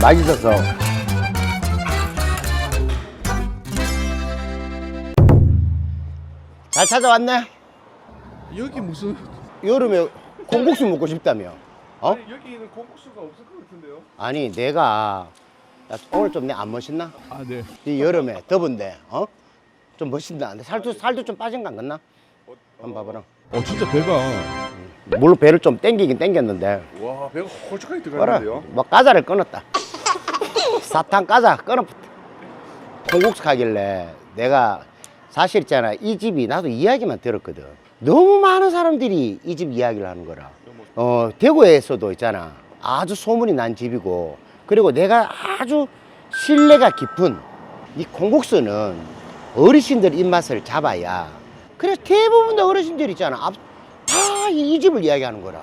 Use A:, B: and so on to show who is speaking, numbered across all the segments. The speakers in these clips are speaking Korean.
A: 맛있었어. 잘 찾아왔네.
B: 여기 무슨
A: 여름에 콩국수 먹고 싶다며. 어?
B: 아니, 여기는 콩국수가 없을 것 같은데요?
A: 아니 내가 야, 오늘 좀 내 안 멋있나?
B: 아 네.
A: 이 여름에 더운데 어? 좀 멋있나? 근데 살도 살도 좀 빠진 거안 같나? 한번 봐봐라.
B: 어 진짜 배가
A: 물론 배를 좀 땡기긴 땡겼는데
B: 와 배가 홀쭉하게 들어가는데요.
A: 뭐 까자를 끊었다 사탕 까자 끊어 콩국수 가길래 내가 사실 있잖아 이 집이 나도 이야기만 들었거든. 너무 많은 사람들이 이 집 이야기를 하는 거라. 어 대구에서도 있잖아 아주 소문이 난 집이고 그리고 내가 아주 신뢰가 깊은 이 콩국수는 어르신들 입맛을 잡아야 그래서 대부분 다 어르신들 있잖아 앞, 다이 이 집을 이야기하는 거라.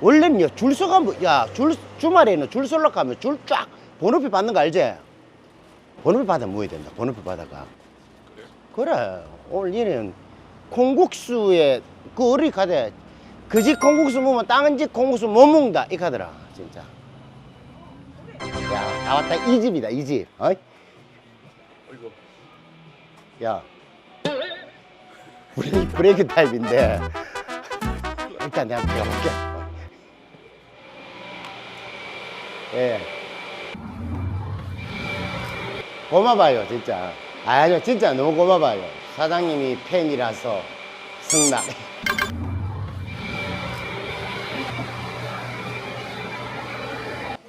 A: 원래는요 줄 서가 뭐, 야 줄 주말에는 줄 설러 가면 줄 쫙 번호표 받는 거 알지? 번호표 받아 모여야 된다 번호표 받아가. 그래 오늘 얘는 콩국수에 그 어리 가대 그 집 콩국수 먹으면 다른 집 콩국수 못 먹는다 이 카더라 진짜. 야 다 왔다. 이 집이다 이 집. 어이?
B: 이거
A: 야. 브레이크, 브레이크 타입인데. 일단 내가 배워볼게 예 고마봐요 진짜 아니요 진짜 너무 고마봐요 사장님이 팬이라서 승낙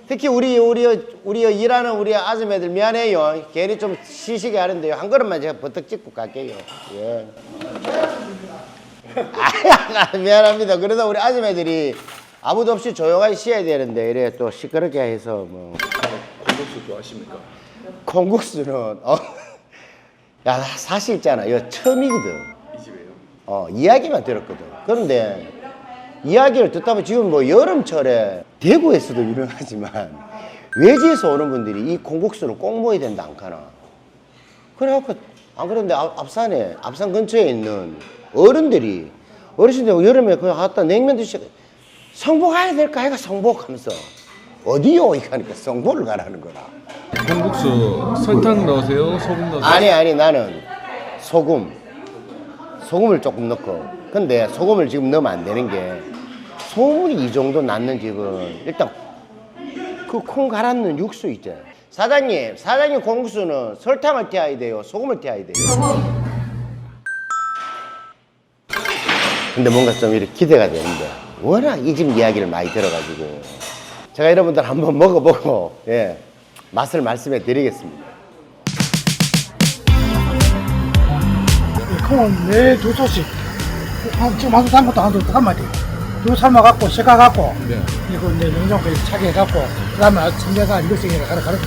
A: 특히 우리 우리 우리 일하는 우리 아줌매들 미안해요. 괜히 좀 시시게 하는데요. 한 그릇만 제가 버떡 찍고 갈게요. 예. 아, 미안합니다. 그래도 우리 아줌매들이 아무도 없이 조용하게 쉬어야 되는데 이래 또 시끄럽게 해서 뭐
B: 콩국수 좋아하십니까?
A: 콩국수는 어. 야 사실 있잖아. 이거 처음이거든.
B: 이 집에요.
A: 어, 이야기만 들었거든. 그런데 이야기를 듣다 보면 지금 뭐 여름철에 대구에서도 유명하지만 외지에서 오는 분들이 이 콩국수를 꼭 먹어야 된다 안 가나. 그래갖고 안 그런데 앞, 앞산에 앞산 근처에 있는 어른들이 어르신들 여름에 그냥 갔다 냉면 드시고 성보 가야 될까 해가 성보 하면서 어디요? 이거 하니까 성보를 가라는 거라.
B: 콩국수 설탕 넣으세요? 소금 넣으세요?
A: 아니 아니 나는 소금 소금을 조금 넣고 근데 소금을 지금 넣으면 안 되는 게 소금이 이 정도 났는 집은 일단 그 콩 갈았는 육수 있죠 사장님 사장님 콩국수는 설탕을 태워야 돼요 소금을 태워야 돼요 근데 뭔가 좀 이렇게 기대가 되는데 워낙 이 집 이야기를 많이 들어가지고 제가 여러분들 한번 먹어보고 예 맛을 말씀해 드리겠습니다.
C: 콩은 매두 소씩 한, 지금 한수 삶은 것도 안 되고 한마디 두 삶아갖고 식어갖고
B: 네.
C: 이거 이제 냉장고에 차게 해갖고 그 다음에 선배가 이것저것 가르 가르쳐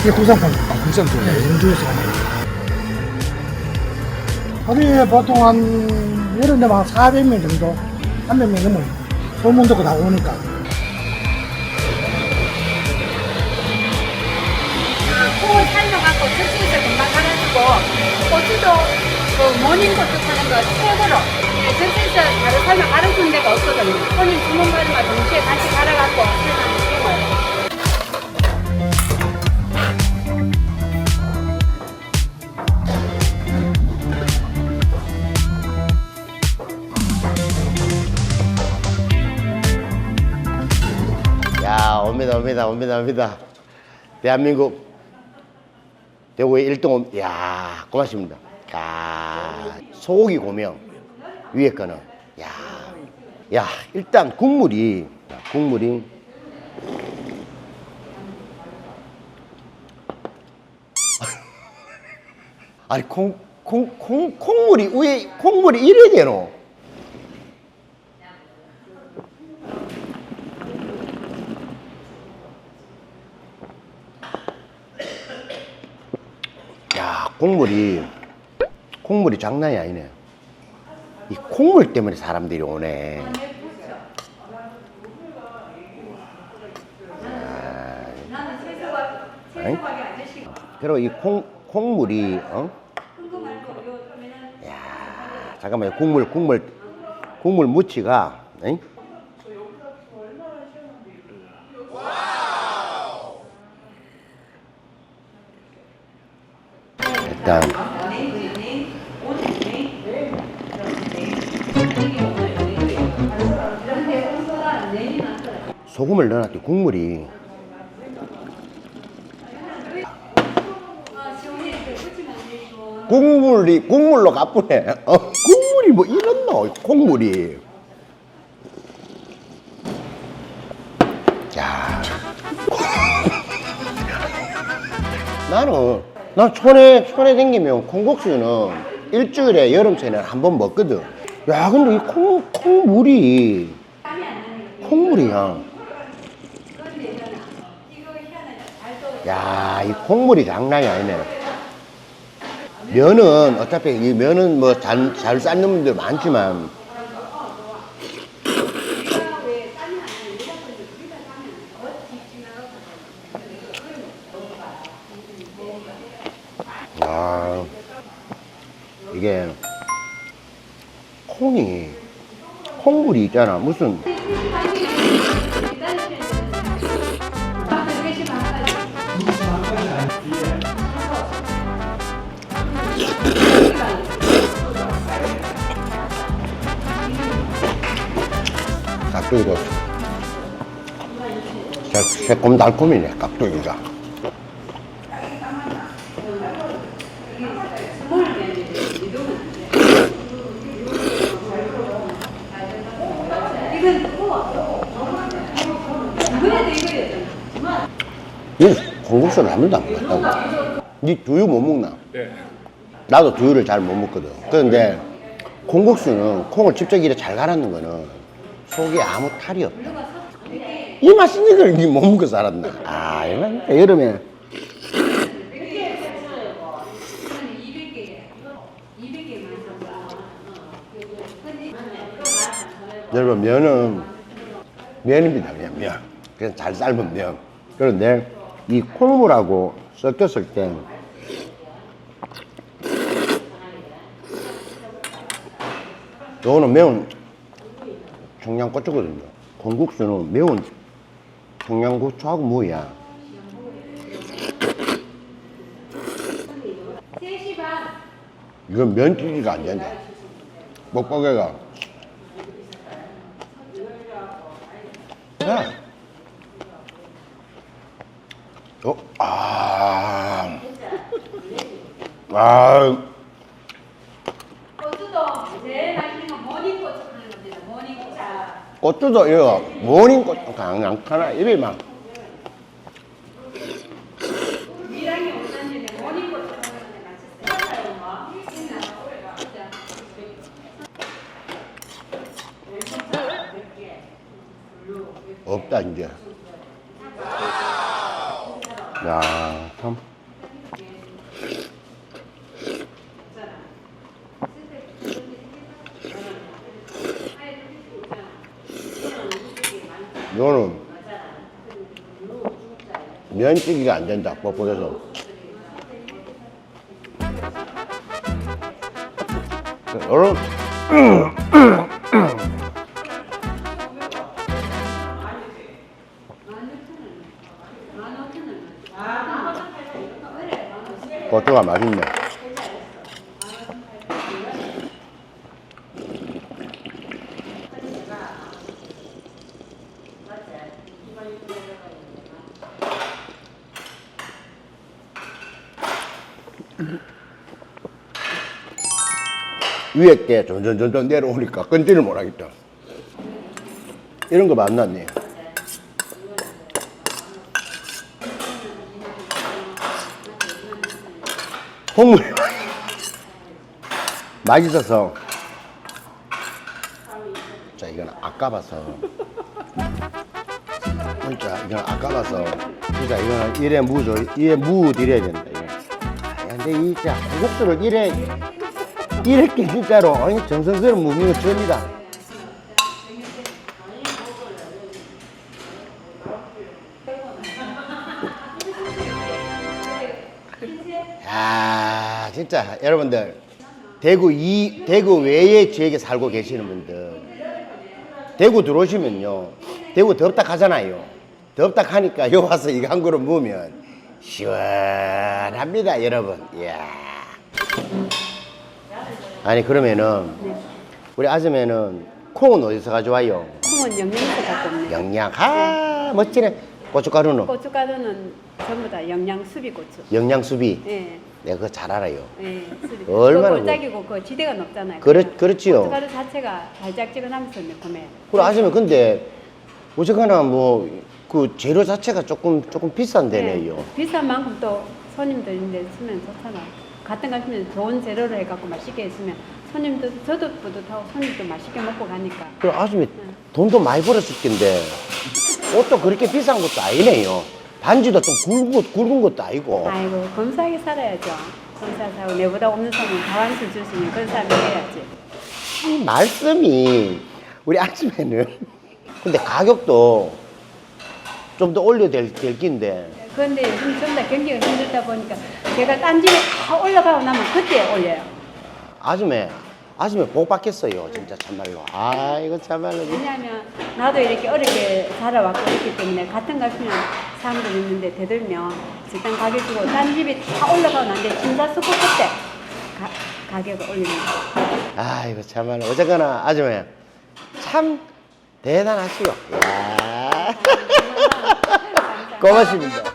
C: 이게 구성품.
B: 아 국산콩.
C: 네, 연주에서 하루에 보통 한 이런 데만 한 400명 정도 300명 넘어요. 소문 듣고 다 오니까
D: 고추도 그 모닝고추 사는 거 최고로 즉시에서 바로 삶아 갈아주는 데가 없거든요. 손님 주문 받으면 동시에 같이 갈아갖고 삶아는 최고예요.
A: 야 옵니다 옵니다 옵니다 옵니다 대한민국 대구의 일등 옵- 야 고맙습니다 야 소고기 고명. 위에 거는 야, 야 일단 국물이 국물이. 아니 콩, 콩, 콩, 콩물이 위에 콩물이 이래 되노? 야, 콩물이 콩물이 장난이 아니네요. 이 콩물 때문에 사람들이 오네. 아, 그리고 이 콩, 콩물이, 어? 야 잠깐만요. 국물, 국물, 국물 무치가, 응? 일단, 소금을 넣어놨더니 국물이 국물이 국물로 가쁘네. 어, 국물이 뭐 이렇노? 국물이. 야. 나는 난 촌에 촌에 댕기면 콩국수는 일주일에 여름철에 한번 먹거든. 야 근데 이 콩 콩물이 콩물이야. 야, 이 콩물이 장난이 아니네. 면은 어차피 이 면은 뭐 잘 잘 삶는 분들 많지만 아 이게 콩이 콩물이 있잖아 무슨 깍두기도 새- 새콤달콤이네 깍두기가 이 콩국수를 한 번도 안 먹었다고 니 두유 못 먹나?
B: 네.
A: 나도 두유를 잘 못 먹거든 그런데 콩국수는 콩을 직접 이렇게 잘 갈았는 거는 속에 아무 탈이 없다. 이 맛있는 걸 니 못 먹고 살았나? 아 이건 여름에. 여러분 면은 면입니다. 그냥 면. 그냥 잘 삶은 면. 그런데 이 콩물하고 섞였을 때 요거는 매운 청양고추거든요. 콩국수는 매운 청양고추하고 무야? 이건 면치기가 안 된다. 먹방개가. 야. 어, 아. 아,
D: 고수도 제일 맛있는 건 모닝고추 하는 겁니다. 모닝고추.
A: 고추도 이거 모닝 고추 그냥 하나 입에 막. 없다 이제. 이거는 면치기가 안 된다, 뻣뻣해서. 여러분, 고추가 맛있네. 위에 게 점점점점 내려오니까 끈질을 못하겠다. 이런 거 만났네. 콩물 맛있어서 자 이건 아까봐서 진짜 이건 아까봐서 진짜 이거는 이래 무죠 이래 무 드려야 된다 이거. 아, 근데 이 진짜 국수를 이래 이렇게 진짜로 정성스러운 무기가 처음이다. 야 진짜 여러분들. 대구 이 대구 외의 지역에 살고 계시는 분들. 대구 들어오시면요. 대구 덥다 하잖아요. 덥다 하니까 요 와서 이거 한 그릇 먹으면 시원합니다 여러분. 이야 아니 그러면은 우리 아줌매는 콩은 어디서 가져와요?
D: 콩은 영양소 갖고 없네.
A: 영양. 아 멋지네. 고춧가루는
D: 고춧가루는 전부 다 영양 수비 고추.
A: 영양 수비.
D: 예.
A: 내가 그거 잘 알아요.
D: 예, 수비.
A: 얼마나
D: 그 골짜기고 그 지대가 높잖아요.
A: 그렇- 그렇지요.
D: 고춧가루 자체가 달짝지근하면서 매콤해.
A: 그리고 아줌매 근데 어쨌거나 뭐 그 재료 자체가 조금 조금 비싼 데네요.
D: 예, 비싼 만큼 또 손님들인데 쓰면 좋잖아. 같은 같으면 좋은 재료를 해갖고 맛있게 했으면 손님도 저도 뿌듯하고 손님도 맛있게 먹고 가니까.
A: 그럼 아줌매 돈도 많이 벌었을 텐데 옷도 그렇게 비싼 것도 아니네요. 반지도 좀 굵은, 것, 굵은 것도 아니고.
D: 아이고 검소하게 살아야죠. 검소하게 살고 내보다 없는 사람은 다한수 줄수 있는 그런 사람이 해야지.
A: 이 말씀이 우리 아줌매는 근데 가격도 좀 더 올려야 될, 될 긴데
D: 그런데 요즘 전부 다 경기가 힘들다 보니까 제가 딴 집에 다 올라가고 나면 그때 올려요.
A: 아줌매 아줌매 복 받겠어요 진짜 참말로. 아 이거 참말로.
D: 왜냐하면 나도 이렇게 어렵게 자라왔고 있기 때문에 같은 값이면 사람들 있는데 대들면 식당 가격 주고 딴 집이 다 올라가고 난데 심사숙고 그때 가, 가격을 올리는 거예요.
A: 아 이거 참말로. 어쨌거나 아줌매 참 대단하시오. 야. 고맙습니다